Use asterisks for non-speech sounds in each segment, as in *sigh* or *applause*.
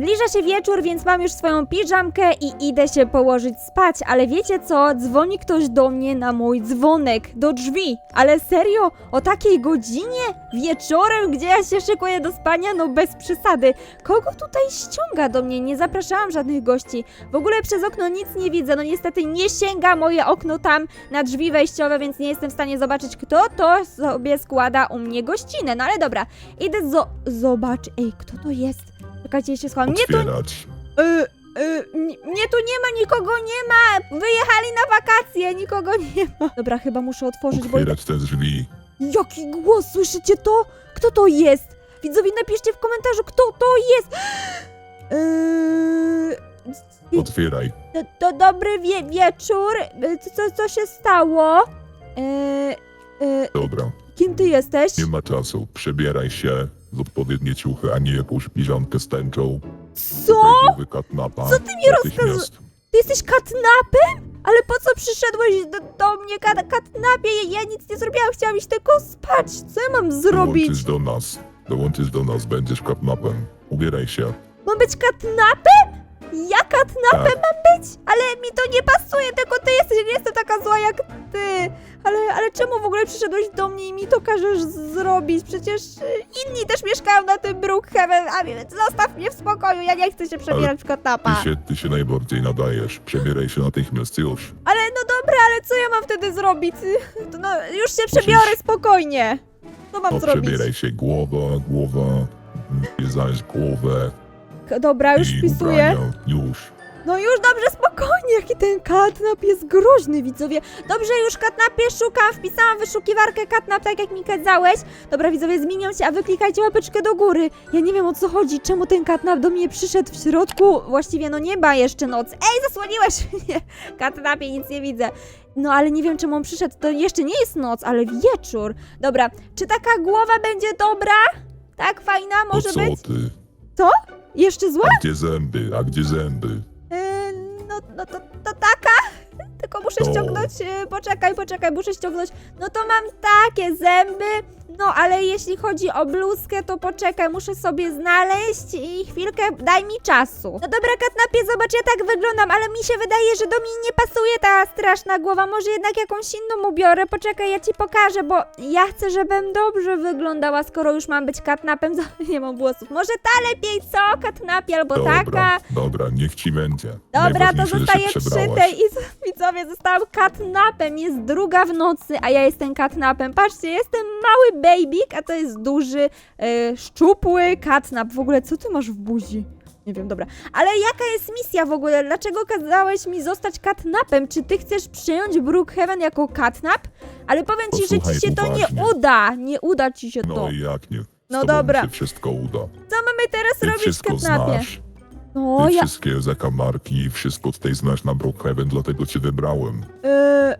Zbliża się wieczór, więc mam już swoją piżamkę i idę się położyć spać, ale wiecie co? Dzwoni ktoś do mnie na mój dzwonek, do drzwi. Ale serio? O takiej godzinie? Wieczorem, gdzie ja się szykuję do spania? No bez przesady. Kogo tutaj ściąga do mnie? Nie zapraszałam żadnych gości. W ogóle przez okno nic nie widzę. No niestety nie sięga moje okno tam na drzwi wejściowe, więc nie jestem w stanie zobaczyć, kto to sobie składa u mnie gościnę. No ale dobra, idę zo... zobacz. Ej, kto to jest? Czekajcie, ja się schowam. Nie. Otwierać. Y, y, ni- mnie tu nie ma, nikogo nie ma! Wyjechali na wakacje, nikogo nie ma. Dobra, chyba muszę otworzyć, bo... Otwierać te drzwi. Jaki głos, słyszycie to? Kto to jest? Widzowie, napiszcie w komentarzu, kto to jest! *gasps* Yy... Otwieraj. To, to dobry wie wieczór. Y, Co, co, co się stało? Yy, yy, Dobra. Kim ty jesteś? Nie ma czasu. Przebieraj się w odpowiednie ciuchy, a nie jakąś piżamkę z tęczą. Co? Katnapa. Co ty mi Natychmiast. Ty jesteś katnapem? Ale po co przyszedłeś do, do mnie, kat, katnapie? Ja, ja nic nie zrobiłam, chciałam iść tylko spać. Co ja mam zrobić? Dołączysz do nas. Dołączysz do nas, będziesz katnapem. Ubieraj się. Mam być katnapem? Ja katnapem Tak. mam być? Ale mi to nie pasuje, tylko ty jesteś, nie jestem taka zła jak ty. Ale, ale czemu w ogóle przyszedłeś do mnie i mi to każesz zrobić? Przecież y, inni też mieszkają na tym Brookhaven, a więc zostaw mnie w spokoju, ja nie chcę się przebierać w. Ty się, ty się najbardziej nadajesz. Przebieraj się natychmiast już. Ale no dobra, ale co ja mam wtedy zrobić? To No, już się przebiorę spokojnie. Co mam No, zrobić? przebieraj się. Głowa, głowa. Bierzesz głowę. K- Dobra, już i wpisuję. ubrania. Już. No już dobrze, spokojnie, jaki ten katnap jest groźny, widzowie. Dobrze, już katnapie szukam, wpisałam w wyszukiwarkę katnap, tak jak mi kazałeś. Dobra, widzowie, zmieniam się, a wy klikajcie łapeczkę do góry. Ja nie wiem o co chodzi, czemu ten katnap do mnie przyszedł w środku, właściwie no nieba jeszcze noc. Ej, zasłoniłeś *laughs* mnie! Katnapie, nic nie widzę. No ale nie wiem czemu on przyszedł, to jeszcze nie jest noc, ale wieczór. Dobra, czy taka głowa będzie dobra? Tak, fajna może co być? ty? Jeszcze zła? A gdzie zęby? A gdzie zęby? Yy, no, no to, to taka. Tylko muszę To. ściągnąć. Yy, poczekaj, poczekaj, muszę ściągnąć. No to mam takie zęby. No ale jeśli chodzi o bluzkę, to poczekaj, muszę sobie znaleźć i chwilkę, daj mi czasu. No dobra, katnapie, zobacz, ja tak wyglądam, ale mi się wydaje, że do mnie nie pasuje ta straszna głowa. Może jednak jakąś inną ubiorę. Poczekaj, ja ci pokażę, bo ja chcę, żebym dobrze wyglądała, skoro już mam być katnapem. *laughs* Nie mam włosów. Może ta lepiej, co? Katnapie albo Dobra, taka. dobra, niech ci będzie. Dobra, to Najważniejsze, że się zostaję przy przebrałaś. tej i z- widzowie, zostałam katnapem. Jest druga w nocy, a ja jestem katnapem. Patrzcie, jestem mały babyk, a to jest duży, e, szczupły katnap. W ogóle, co ty masz w buzi? Nie wiem, dobra. Ale jaka jest misja w ogóle? Dlaczego kazałeś mi zostać katnapem? Czy ty chcesz przyjąć Brookhaven jako katnap? Ale powiem ci, że Posłuchaj ci się to nie uważnie. uda. Nie uda ci się to. No i jak nie? Z No tobą dobra. się wszystko uda. Co mamy teraz Ty robić, wszystko katnapie? znasz. No, Ty ja... wszystkie zakamarki, wszystko tutaj znasz na Brookhaven, dlatego cię wybrałem. E,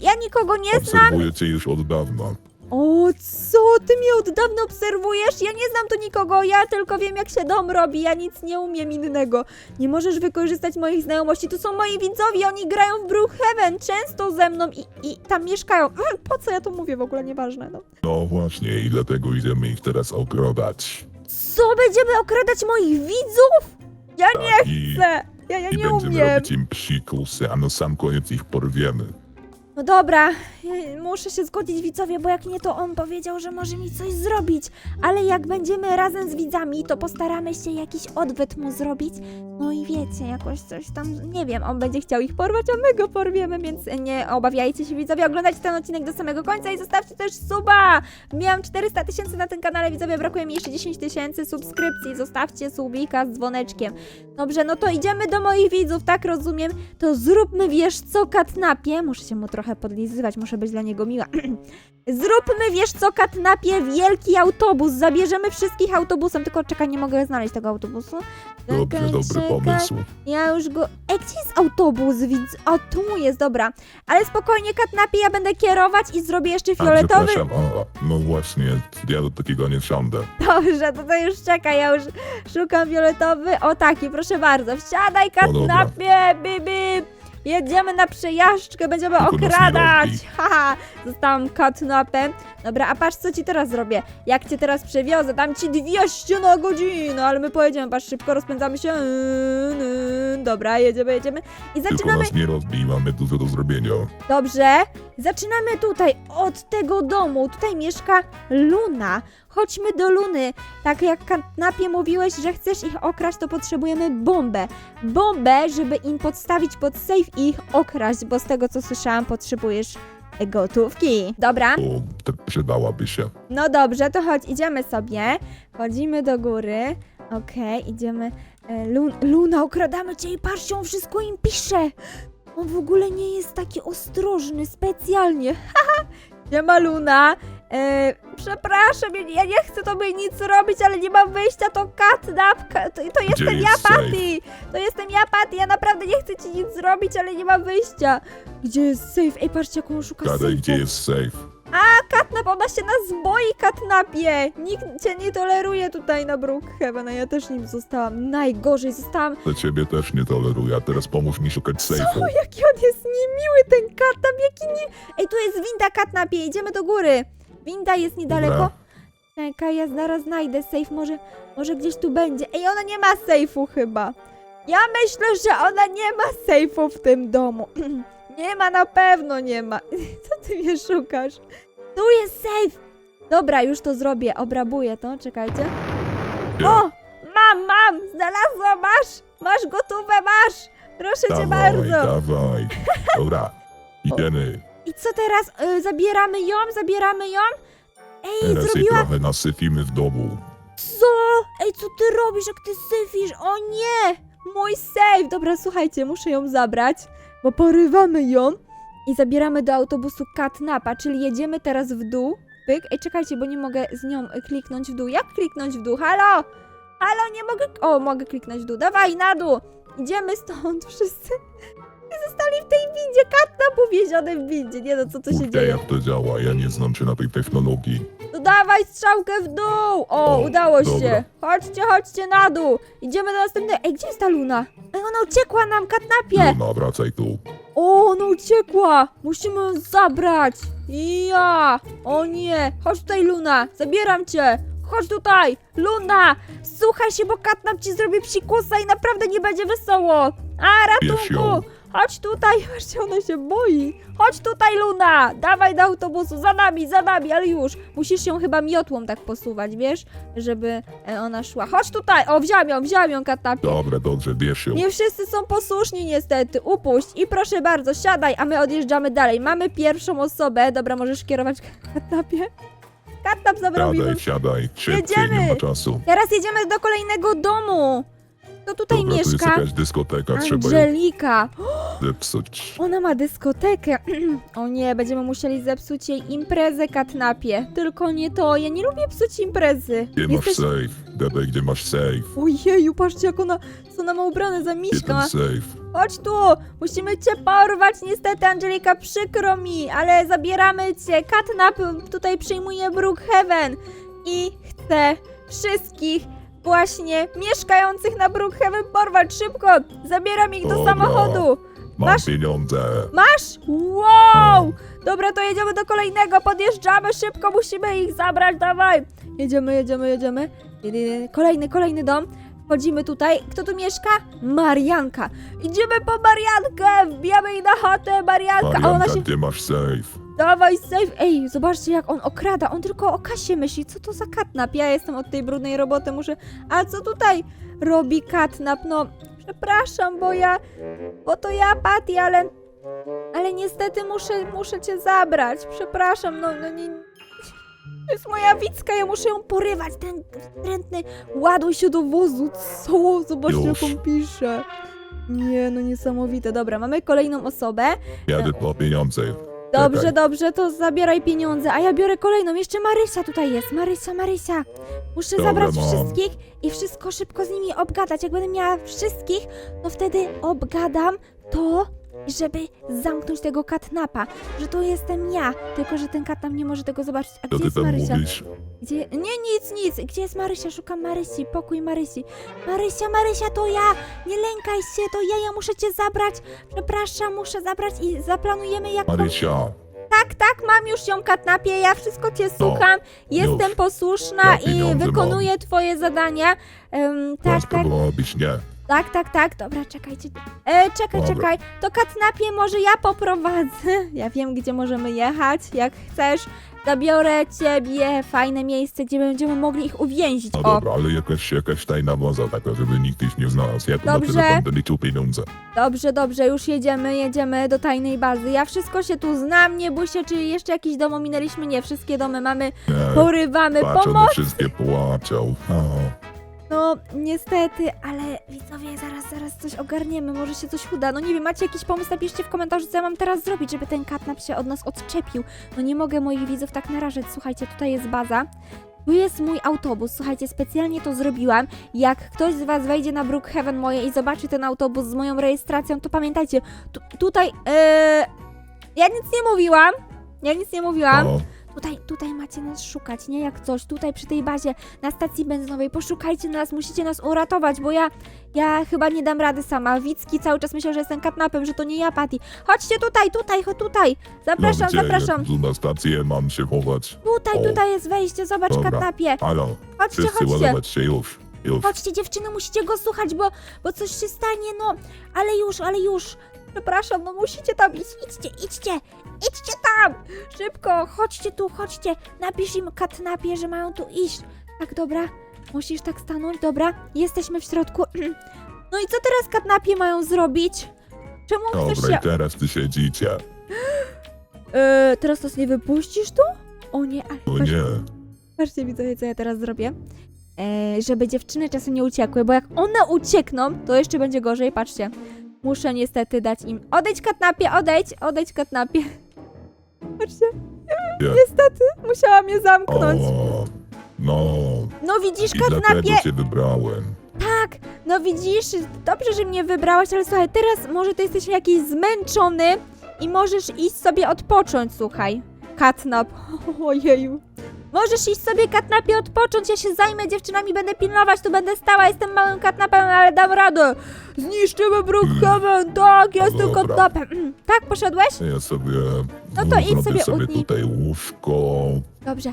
ja nikogo nie znam. Obserwuję cię już od dawna. O, co? Ty mnie od dawna obserwujesz? Ja nie znam tu nikogo, ja tylko wiem jak się dom robi, ja nic nie umiem innego. Nie możesz wykorzystać moich znajomości, to są moi widzowie, oni grają w Brookhaven, często ze mną i, i tam mieszkają. Po co ja to mówię w ogóle, nieważne, no. No właśnie, i dlatego idziemy ich teraz okradać. Co, będziemy okradać moich widzów? Ja nie Tak, i, chcę, ja, ja i nie będziemy umiem. robić im psikusy, a na sam koniec ich porwiemy. No dobra, muszę się zgodzić widzowie, bo jak nie to on powiedział, że może mi coś zrobić. Ale jak będziemy razem z widzami, to postaramy się jakiś odwet mu zrobić. No i wiecie, jakoś coś tam, nie wiem, on będzie chciał ich porwać, a my go porwiemy, więc nie obawiajcie się widzowie, oglądajcie ten odcinek do samego końca i zostawcie też suba! Miałam 400 tysięcy na tym kanale, widzowie, brakuje mi jeszcze 10 tysięcy subskrypcji, zostawcie subika z dzwoneczkiem. Dobrze, no to idziemy do moich widzów, tak rozumiem? To zróbmy, wiesz co, katnapie. Muszę się mu trochę podlizywać, muszę być dla niego miła. *clears throat* zróbmy, wiesz co, katnapie, wielki autobus. Zabierzemy wszystkich autobusem, tylko czekaj, nie mogę znaleźć tego autobusu. Dobrze, Czekaj, dobry czekaj. pomysł. Ja już go... Ej, gdzie jest autobus? Widz... O, tu jest, dobra. Ale spokojnie, katnapie, ja będę kierować i zrobię jeszcze A, fioletowy... przepraszam, a, no właśnie, ja do takiego nie wsiądę. Dobrze, to, to już czekaj, ja już szukam fioletowy. O taki, proszę bardzo. Wsiadaj, No katnapie, bi, bi. Jedziemy na przejażdżkę, będziemy Tylko nas nie okradać. rozbij. *laughs* Haha, zostałam katnapem. Dobra, a patrz co ci teraz zrobię. Jak cię teraz przewiozę, dam ci 200 na godzinę, ale my pojedziemy, patrz, szybko rozpędzamy się. Dobra, jedziemy, jedziemy. I Tylko zaczynamy nas nie rozbij, mamy dużo do zrobienia. Dobrze, zaczynamy tutaj od tego domu. Tutaj mieszka Luna. Chodźmy do Luny. Tak jak Katnapie mówiłeś, że chcesz ich okraść, to potrzebujemy bombę. Bombę, żeby im podstawić pod safe i ich okraść, bo z tego co słyszałam, potrzebujesz gotówki. Dobra, To tak przydałaby się. no dobrze, to chodź, idziemy sobie. Chodzimy do góry. Okej, idziemy. E, Lun Luna, okradamy cię i patrzcie, on wszystko im pisze. On w ogóle nie jest taki ostrożny, specjalnie. *laughs* Haha, nie ma Luna. E, przepraszam, ja, ja nie chcę tobie nic robić, ale nie mam wyjścia, to katnap, ka- to, to jestem ja, jest safe? Patty. To jestem ja, Patty, ja naprawdę nie chcę ci nic zrobić, ale nie mam wyjścia. Gdzie jest safe? Ej, patrzcie, jak on szuka Gadaj, gdzie jest safe. Katnap, ona się nas boi, Katnapie! Nikt cię nie toleruje tutaj na Brookhaven, a ja też nim zostałam. Najgorzej, zostałam... To ciebie też nie toleruję, a teraz pomóż mi szukać safe'u. O, jaki on jest niemiły, ten Katnap, jaki nie... Ej, tu jest winda, Katnapie, idziemy do góry. Winda jest niedaleko. Dobra. Czekaj, ja zaraz znajdę safe, może, może gdzieś tu będzie. Ej, ona nie ma safe'u chyba. Ja myślę, że ona nie ma safe'u w tym domu. *clears throat* nie ma, na pewno nie ma. *laughs* Co ty mnie szukasz? Tu jest safe! Dobra, już to zrobię, obrabuję to, czekajcie. O! Mam, mam! Znalazłam, masz! Masz gotowe, masz! Proszę cię Dawaj, bardzo! dawaj. Dobra, *laughs* idziemy. I co teraz? Y, zabieramy ją? Zabieramy ją? Ej, Teraz jej zrobiła trochę nasypimy w domu. Co? Ej, co ty robisz, jak ty syfisz? O nie! Mój safe! Dobra, słuchajcie, muszę ją zabrać, bo porywamy ją i zabieramy do autobusu Katnapa, czyli jedziemy teraz w dół. Pyk. Ej, czekajcie, bo nie mogę z nią y, kliknąć w dół. Jak kliknąć w dół? Halo? Halo, nie mogę... O, mogę kliknąć w dół. Dawaj, na dół! Idziemy stąd *laughs* wszyscy. Zostali w tej windzie. Katnap uwieziony w windzie. Nie no, co tu się Kurde, dzieje? jak to działa, ja nie znam się na tej technologii. No dawaj strzałkę w dół! O, O, udało dobra. się! Chodźcie, chodźcie na dół! Idziemy do następnego... Ej, gdzie jest ta Luna? Ej, ona uciekła nam, katnapie! Luna, wracaj tu. O, ona uciekła! Musimy ją zabrać! Ja! O nie! Chodź tutaj, Luna! Zabieram cię! Chodź tutaj! Luna! Słuchaj się, bo katnap ci zrobi psikusa i naprawdę nie będzie wesoło! A, ratunku! Chodź tutaj! *laughs* Patrzcie, ona się boi! Chodź tutaj, Luna! Dawaj do autobusu! Za nami, za nami, ale już! Musisz ją chyba miotłą tak posuwać, wiesz? Żeby e, ona szła. Chodź tutaj! O, wziąłem ją, wziąłem ją, katnapie! Dobra, dobrze, bierz ją. Nie wszyscy są posłuszni niestety. Upuść i proszę bardzo, siadaj, a my odjeżdżamy dalej. Mamy pierwszą osobę. Dobra, możesz kierować *laughs* katnapie. Katnap zabrał. Siadaj, siadaj, szybciej, Jedziemy. nie ma czasu. Teraz jedziemy do kolejnego domu. Kto tutaj Dobra, tu jest mieszka? jakaś dyskoteka, trzeba ją Angelika. *gasps* zepsuć. Ona ma dyskotekę. *clears throat* o nie, będziemy musieli zepsuć jej imprezę katnapie. Tylko nie to, ja nie lubię psuć imprezy. Gdzie masz safe? Gadaj, gdzie masz safe? Ojeju, patrzcie jak ona, co ona ma ubrane za Gdzie ten miśka. safe? Chodź tu! Musimy cię porwać, niestety, Angelika, przykro mi, ale zabieramy cię. Katnap tutaj przyjmuje Brookhaven i chce wszystkich właśnie mieszkających na Brookhaven porwać szybko! Zabieram ich do Dobra. samochodu! Mam Masz- pieniądze. Masz? Wow! Dobra, to jedziemy do kolejnego, podjeżdżamy szybko, musimy ich zabrać, dawaj! Jedziemy, jedziemy, jedziemy. Kolejny, kolejny dom. Wchodzimy tutaj. Kto tu mieszka? Marianka. Idziemy po Mariankę! Wbijamy jej na chatę, Marianka! A ona Marianka, się... gdzie masz safe? Dawaj, safe! Ej, zobaczcie jak on okrada. On tylko o kasie myśli. Co to za katnap? Ja jestem od tej brudnej roboty, muszę... A co tutaj robi katnap? No, przepraszam, bo ja... Bo to ja, Patty, ale... Ale niestety muszę, muszę cię zabrać. Przepraszam, no, no nie... To jest moja Wicka, ja muszę ją porywać. Ten wstrętny ładuj się do wozu. Co? Zobaczcie, Już. jak on pisze. Nie, no niesamowite. Dobra, mamy kolejną osobę. Jadę po pieniądze. Dobrze, Czekaj. dobrze, to zabieraj pieniądze, a ja biorę kolejną. Jeszcze Marysia tutaj jest. Marysia, Marysia. Muszę Dobra, zabrać mam. wszystkich i wszystko szybko z nimi obgadać. Jak będę miała wszystkich, to wtedy obgadam to żeby zamknąć tego katnapa, że to jestem ja, tylko że ten katnap nie może tego zobaczyć. A Co gdzie ty jest tam Marysia? mówisz? Gdzie? Nie, nic, nic. Gdzie jest Marysia? Szukam Marysi. Pokój Marysi. Marysia, Marysia, to ja! Nie lękaj się, to ja, ja muszę cię zabrać. Przepraszam, muszę zabrać i zaplanujemy jak... Marysia, Tak, tak, mam już ją katnapie, ja wszystko cię słucham. Jestem posłuszna Ja i pieniądze wykonuję twoje zadania. Em, tak, tak, nie. Tak, tak, tak. Dobra, czekajcie. E, czekaj, Dobra. czekaj. To katnapie może ja poprowadzę. *laughs* Ja wiem, gdzie możemy jechać. Jak chcesz, zabiorę ciebie. Fajne miejsce, gdzie będziemy mogli ich uwięzić. No O, dobra, ale jakaś, jakaś tajna baza taka, żeby nikt ich nie znalazł. Ja tu Dobrze. na telefon będę liczył pieniądze. Dobrze, dobrze, już jedziemy, jedziemy do tajnej bazy. Ja wszystko się tu znam, nie bój się, czy jeszcze jakiś dom ominęliśmy? Nie, wszystkie domy mamy, Nie, porywamy, patrz, one pomoc! wszystkie płaczą. O, No, niestety, ale widzowie, zaraz, zaraz coś ogarniemy, może się coś uda. No nie wiem, macie jakiś pomysł, napiszcie w komentarzu, co ja mam teraz zrobić, żeby ten katnap się od nas odczepił. No nie mogę moich widzów tak narażać. Słuchajcie, tutaj jest baza. Tu jest mój autobus, słuchajcie, specjalnie to zrobiłam. Jak ktoś z was wejdzie na Brookhaven moje i zobaczy ten autobus z moją rejestracją, to pamiętajcie, tu, tutaj, yy, ja nic nie mówiłam, ja nic nie mówiłam. o, Tutaj, tutaj macie nas szukać, nie jak coś. Tutaj przy tej bazie na stacji benzynowej poszukajcie nas, musicie nas uratować, bo ja, ja chyba nie dam rady sama. Wicki cały czas myślał, że jestem katnapem, że to nie ja, Patty. Chodźcie tutaj, tutaj, chodź tutaj. Zapraszam, no gdzie? zapraszam. Tu na stację mam się chować. Tutaj, O. tutaj jest wejście, zobacz Dobra. katnapie. Halo, Chodźcie, wszyscy chodźcie. ładować się już. Już. Chodźcie dziewczyny, musicie go słuchać, bo, bo coś się stanie, no. Ale już, ale już. Przepraszam, no musicie tam iść. Idźcie, idźcie, idźcie tam. Szybko, chodźcie tu, chodźcie. Napisz im katnapie, że mają tu iść. Tak, dobra. Musisz tak stanąć, dobra. Jesteśmy w środku. *clears throat* No i co teraz katnapie mają zrobić? Czemu chcesz Dobra, się... i teraz ty siedzicie. *gasps* E, teraz nas nie wypuścisz tu? O nie, ale O patrz, nie. Patrzcie widzowie, co ja teraz zrobię. E, żeby dziewczyny czasem nie uciekły, bo jak one uciekną, to jeszcze będzie gorzej, patrzcie. Muszę niestety dać im... Odejdź katnapie, odejdź, odejdź katnapie. Patrzcie, Nie. niestety, musiałam je zamknąć. O, no. No widzisz I dlatego katnapie? cię wybrałem. Tak, no widzisz, dobrze, że mnie wybrałaś, ale słuchaj, teraz może ty jesteś jakiś zmęczony i możesz iść sobie odpocząć, słuchaj. Katnap, *laughs* ojeju. Możesz iść sobie katnapie odpocząć, ja się zajmę dziewczynami, będę pilnować, tu będę stała, jestem małym katnapem, ale dam radę. Zniszczymy Brookhaven, tak, jestem Dobra. katnapem. Mm, Tak, poszedłeś? Ja sobie... No to idź zrobię sobie sobie utnij. tutaj łóżko. Dobrze.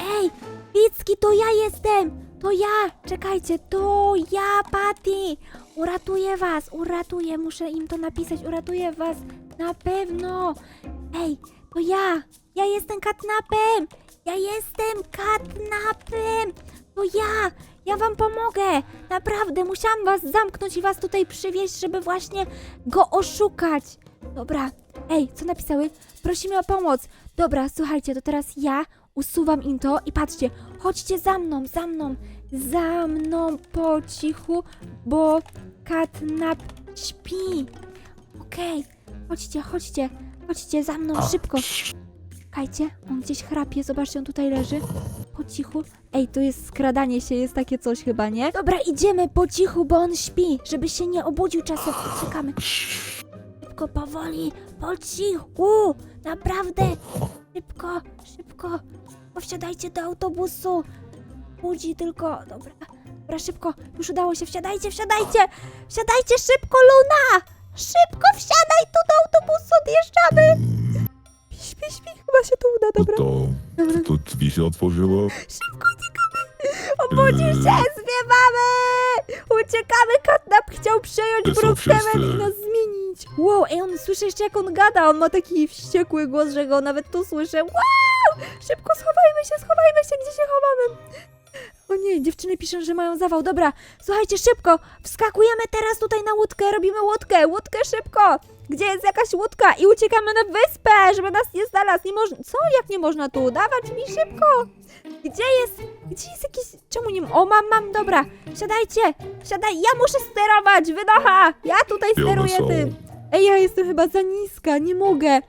Ej, Wicki, to ja jestem! To ja! Czekajcie, to ja, Patty! Uratuję was, uratuję, muszę im to napisać, uratuję was, na pewno! Ej, to ja! Ja jestem katnapem! Ja jestem katnapem! To ja! Ja wam pomogę! Naprawdę, musiałam was zamknąć i was tutaj przywieźć, żeby właśnie go oszukać! Dobra, ej, co napisały? Prosimy o pomoc! Dobra, słuchajcie, to teraz ja usuwam im to i patrzcie, chodźcie za mną, za mną, za mną po cichu, bo katnap śpi. Okej, chodźcie, chodźcie, chodźcie za mną szybko. Czekajcie, on gdzieś chrapie, zobaczcie, on tutaj leży. Po cichu. Ej, to jest skradanie się, jest takie coś chyba, nie? Dobra, idziemy po cichu, bo on śpi, żeby się nie obudził czasem. Uciekamy. Szybko, powoli, po cichu, naprawdę. Szybko, szybko, wsiadajcie do autobusu. Budzi tylko, dobra, dobra, szybko, już udało się, wsiadajcie, wsiadajcie, wsiadajcie szybko, Luna! Szybko wsiadaj tu do autobusu, odjeżdżamy! Się to uda, dobra. to, Dobra. to drzwi się otworzyło. Szybko uciekamy! Obudził się! Zwiewamy! Uciekamy! Katnap chciał przejąć To są wszyscy. i nas zmienić! Wow, ej, on słyszy jeszcze jak on gada, on ma taki wściekły głos, że go nawet tu słyszę. Wow! Szybko schowajmy się, schowajmy się, gdzie się chowamy? O nie, dziewczyny piszą, że mają zawał. Dobra, słuchajcie, szybko! Wskakujemy teraz tutaj na łódkę, robimy łódkę, łódkę szybko! Gdzie jest jakaś łódka i uciekamy na wyspę, żeby nas nie znalazł. Nie można. Co? Jak nie można tu? Dawać mi szybko! Gdzie jest? Gdzie jest jakiś... Czemu nie... O, mam, mam, dobra. Siadajcie, siadaj. Ja muszę sterować, wynocha. Ja tutaj Gdzie one steruję są? tym. Ej, ja jestem chyba za niska, nie mogę.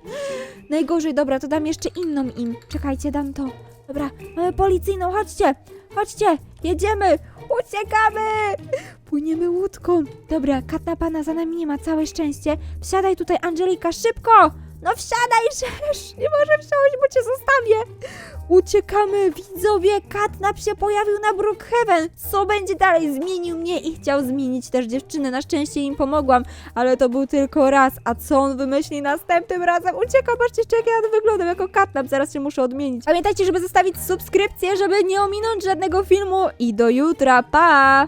Najgorzej, dobra, to dam jeszcze inną im. Czekajcie, dam to. Dobra, mamy policyjną, chodźcie. Chodźcie, jedziemy, uciekamy! Płyniemy łódką. Dobra, katnapana za nami nie ma, całe szczęście. Wsiadaj tutaj, Angelika, szybko! No wsiadaj, żeż! Nie może wsiąść, bo cię zostawię. Uciekamy, widzowie, Katnap się pojawił na Brookhaven. Co będzie dalej? Zmienił mnie i chciał zmienić też dziewczyny. Na szczęście im pomogłam, ale to był tylko raz. A co on wymyśli następnym razem? Ucieka, patrzcie, jak ja wyglądam jako Katnap. Zaraz się muszę odmienić. Pamiętajcie, żeby zostawić subskrypcję, żeby nie ominąć żadnego filmu. I do jutra, pa!